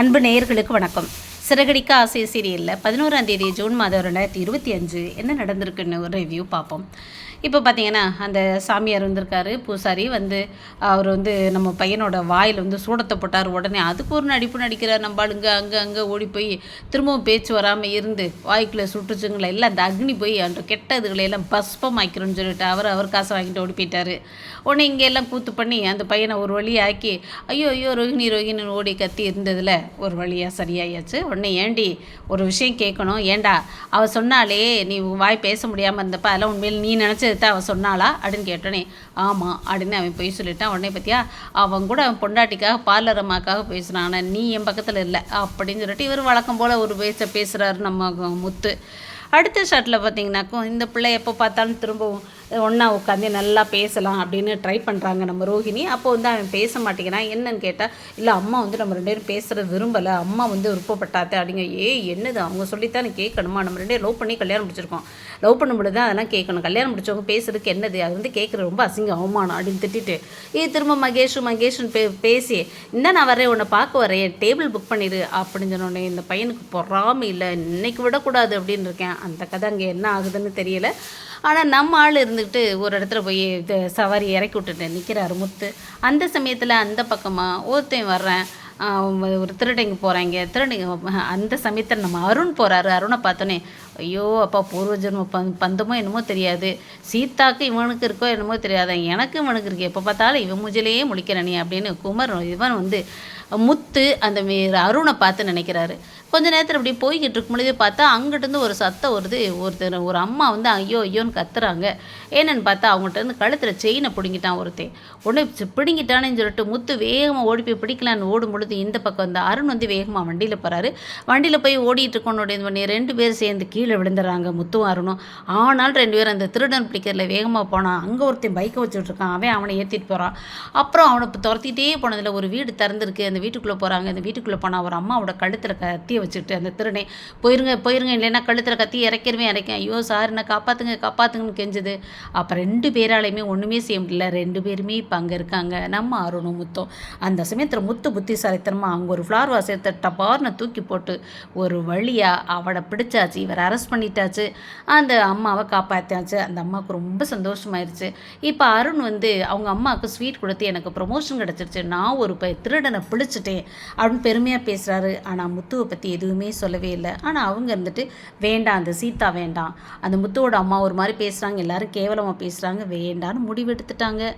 அன்பு நேயர்களுக்கு வணக்கம். சிறகடிக்க ஆசை சீரியலில் பதினோராம் தேதி ஜூன் மாதம் ரெண்டாயிரத்தி இருபத்தி அஞ்சு என்ன நடந்திருக்குன்னு ஒரு ரிவ்யூ பார்ப்போம். இப்போ பார்த்தீங்கன்னா அந்த சாமியார் வந்திருக்காரு பூசாரி வந்து அவர் வந்து நம்ம பையனோட வாயில் வந்து சூடத்தை போட்டார். உடனே அதுக்கு ஒரு நடிப்பு நடிக்கிறார். நம்ம ஆளுங்க அங்கே அங்கே ஓடி போய் திரும்பவும் பேச்சு வராமல் இருந்து வாய்க்குள்ளே சுட்டுச்சுங்களே எல்லாம் அந்த அக்னி போய் அந்த கெட்ட இதுகளை எல்லாம் பஸ்பம் ஆக்கிறோன்னு சொல்லிட்டு அவர் அவர் காசை வாங்கிட்டு ஓடி போயிட்டார். உடனே இங்கே எல்லாம் கூத்து பண்ணி அந்த பையனை ஒரு வழியாக்கி ஆக்கி ஐயோ ஐயோ ரோஹிணி ரோஹிணின்னு ஓடி கத்தி இருந்ததில் ஒரு வழியாக சரியாயாச்சு. உடனே ஏண்டி ஒரு விஷயம் கேட்கணும்? ஏண்டா? அவள் சொன்னாலே நீ வாய் பேச முடியாமல் இருந்தப்ப அதெல்லாம் உண்மையில் நீ நினச்சது தான் அவள் சொன்னாளா? அப்படின்னு கேட்டோன்னே ஆமாம் அப்படின்னு அவன் போய் சொல்லிட்டான். உடனே பார்த்தியா அவன் கூட அவன் பொண்டாட்டிக்காக பார்லர் அம்மாக்காக பேசுகிறான் ஆனால் நீ என் பக்கத்தில் இல்லை. அப்படின்னு சொல்லிட்டு இவர் வழக்கம் போல் ஒரு பேச பேசுகிறாரு நம்ம முத்து. அடுத்த ஷாட்டில் பார்த்தீங்கன்னாக்கும் இந்த பிள்ளை எப்போ பார்த்தாலும் திரும்பவும் ஒன்றா உட்காந்து நல்லா பேசலாம் அப்படின்னு ட்ரை பண்ணுறாங்க நம்ம ரோஹிணி. அப்போ வந்து அவன் பேச மாட்டேங்கிறான் என்னன்னு கேட்டால் இல்லை அம்மா வந்து நம்ம ரெண்டு பேரும் பேசுகிறது விரும்பலை. அம்மா வந்து விருப்பப்பட்டாத்த அப்படிங்க. ஏ என்னது? அவங்க சொல்லித்தான் கேட்கணுமா? நம்ம ரெண்டு லவ் பண்ணி கல்யாணம் முடிச்சிருக்கோம். லவ் பண்ணும்போது தான் அதெல்லாம் கேட்கணும். கல்யாணம் முடிச்சவங்க பேசுறதுக்கு என்னது? அது வந்து கேட்குறது ரொம்ப அசிங்கம். அவமானம் அப்படின்னு திட்டிட்டு ஏ திரும்ப மகேஷ் மகேஷ்னு பே பேசி இந்த நான் வரேன் உன்னை பார்க்க வரேன் டேபிள் புக் பண்ணிடு அப்படின்னு சொன்னோடனே இந்த பையனுக்கு பொறாமல் இல்லை. இன்னைக்கு விடக்கூடாது அப்படின்னு இருக்கேன். அந்த கதை அங்கே என்ன ஆகுதுன்னு தெரியல. ஆனால் நம்ம ஆள் இருந்து இருந்துக்கிட்டு ஒரு இடத்துல போய் இது சவாரி இறக்கி விட்டுட்டு நிற்கிறாரு முத்து. அந்த சமயத்தில் அந்த பக்கமாக ஒருத்தன் வர்றேன். ஒரு திருடைங்க போகிறாங்க திருடைங்க அந்த சமயத்தில் நம்ம அருண் போகிறாரு அருணை பார்த்தோன்னே ஐயோ அப்பா பூர்வ ஜென்ம பந் பந்தமோ என்னமோ தெரியாது. சீதாக்கு இவனுக்கு இருக்கோ என்னமோ தெரியாது. எனக்கு இவனுக்கு இருக்கு. எப்போ பார்த்தாலும் இவன் மூஞ்சிலேயே முழிக்கிறனே அப்படின்னு குமர் இவன் வந்து முத்து அந்த மே- அருணை பார்த்து நினைக்கிறாரு. கொஞ்ச நேரத்தில் இப்படி போய்கிட்டு இருக்கும் பொழுது பார்த்தா அங்கிட்டேருந்து ஒரு சத்தம் வருது. ஒருத்தர் ஒரு அம்மா வந்து ஐயோ ஐயோன்னு கத்துறாங்க. ஏன்னு பார்த்தா அவங்ககிட்ட இருந்து கழுத்தில் செயினை பிடுங்கிட்டான் ஒருத்தன். உடனே சி- பிடுங்கிட்டானேன்னு சொல்லிட்டு முத்து வேகமாக ஓடி போய் பிடிக்கலான்னு ஓடும் பொழுது இந்த பக்கம் இந்த அருண் வந்து வேகமாக வண்டியில் போகிறாரு வண்டியில் போய் ஓடிட்டு இருக்கோன்னு இது பண்ணி ரெண்டு பேரும் சேர்ந்து கீழே விழுந்துடுறாங்க முத்துவும் அருணும். ஆனாலும் ரெண்டு பேரும் அந்த திருடன் பிடிக்கிறதுல வேகமாக போனான். அங்கே ஒருத்தன் பைக்கை வச்சுட்ருக்கான் அவன் அவனை ஏற்றிட்டு போகிறான் அப்புறம் அவனை இப்போ துரத்திட்டே போனதில் ஒரு வீடு திறந்துருக்கு. அந்த வீட்டுக்குள்ளே போகிறாங்க அந்த வீட்டுக்குள்ளே போனால் ஒரு அம்மாவோட கழுத்தில் கத்திய வச்சுட்டு அந்த திருடனை. போயிருங்க போயிருங்க இல்லைன்னா கழுத்தில் கத்தி இறக்கிறவே இறக்கேன் ஐயோ சார் என்ன காப்பாற்றுங்க காப்பாற்றுங்கன்னு கெஞ்சுது. அப்போ ரெண்டு பேராலையுமே ஒன்றுமே செய்ய முடியல. ரெண்டு பேருமே இப்போ அங்கே இருக்காங்க. நம்ம அருணும் முத்தம். அந்த சமயத்தில் முத்து புத்திசாலித்தனமாக அங்கே ஒரு ஃப்ளார் வாசத்தை டபார்னு தூக்கி போட்டு ஒரு வழியாக அவளை பிடிச்சாச்சு. இவரை அரெஸ்ட் பண்ணிட்டாச்சு. அந்த அம்மாவை காப்பாற்றாச்சு அந்த அம்மாவுக்கு ரொம்ப சந்தோஷமாயிருச்சு. இப்போ அருண் வந்து அவங்க அம்மாவுக்கு ஸ்வீட் கொடுத்து எனக்கு ப்ரொமோஷன் கிடச்சிருச்சு. நான் ஒரு திருடனை பிடிச்சிட்டேன் அப்படின்னு பெருமையாக பேசுகிறாரு ஆனால் முத்துவை பற்றி எதுவுமே சொல்லவே இல்லை. ஆனால் அவங்க இருந்துட்டு வேண்டாம் அந்த சீதா வேண்டாம். அந்த முத்துவோட அம்மா ஒரு மாதிரி பேசுகிறாங்க எல்லாரும் கேவலமாக பேசுகிறாங்க வேண்டான்னு முடிவெடுத்துட்டாங்க.